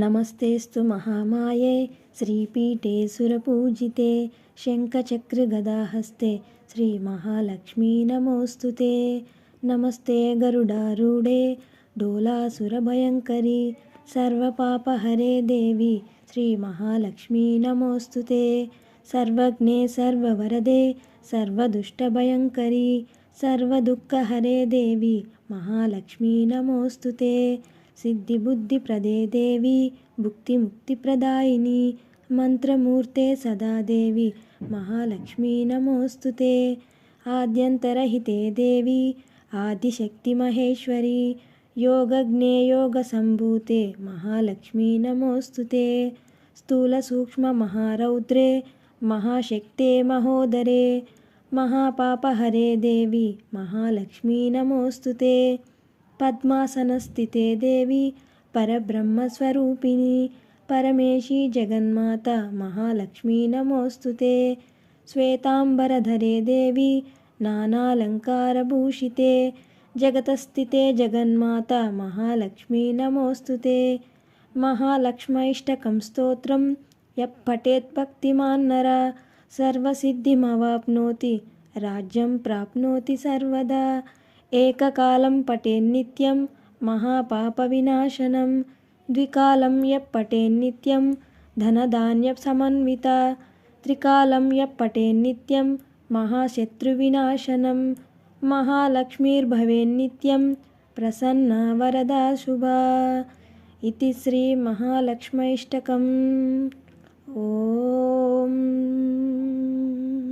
नमस्तेऽस्तु महामाये श्रीपीठे सुरपूजिते शङ्खचक्रगदाहस्ते श्रीमहालक्ष्मी नमोऽस्तु ते। नमस्ते गरुडारूढे डोलासुरभयङ्करी सर्वपापहरे देवी श्रीमहालक्ष्मी नमोऽस्तु ते। सर्वज्ञे सर्ववरदे सर्वदुष्टभयङ्करी सर्वदुःखहरे देवी महालक्ष्मी नमोऽस्तु ते। సిద్ధిబుద్ధిప్రదే దేవి భుక్తిముక్తిప్రదాయిని మంత్రమూర్తే సదాదేవి మహాలక్ష్మీ నమోస్తుతే ఆద్యంతరహితే దేవి ఆదిశక్తిమహేశ్వరి योगज्ञेयोगसम्भूते महालक्ष्मी नमोऽस्तु ते स्थूलसूक्ष्ममहारौद्रे महाशक्ते महोदरे महापापहरे देवी महालक्ष्मी नमोऽस्तु ते పద్మాసనస్థితే దేవి పరబ్రహ్మస్వరూపిణి. పరమేశీ జగన్మాత మహాలక్ష్మీ నమోస్తుతే శ్వేతాంబరధరే దేవి నానాలంకారభూషితే. జగతస్థితే జగన్మాత మహాలక్ష్మీ నమోస్తుతే మహాలక్ష్మైష్టకం స్తోత్రం యప్పటేత్ భక్తిమాన్నర. సర్వసిద్ధిమవాప్నోతి రాజ్యం ప్రాప్నోతి సర్వదా. एककालं पटेन्नित्यं महापापविनाशनं द्विकालं यः यप्पटेन्नित्यं धनधान्यसमन्विता त्रिकालं यः यप्पटेन्नित्यं महाशत्रुविनाशनं महालक्ष्मीर्भवेन्नित्यं प्रसन्ना वरदा शुभा। इति श्रीमहालक्ष्मैष्टकम्। ओ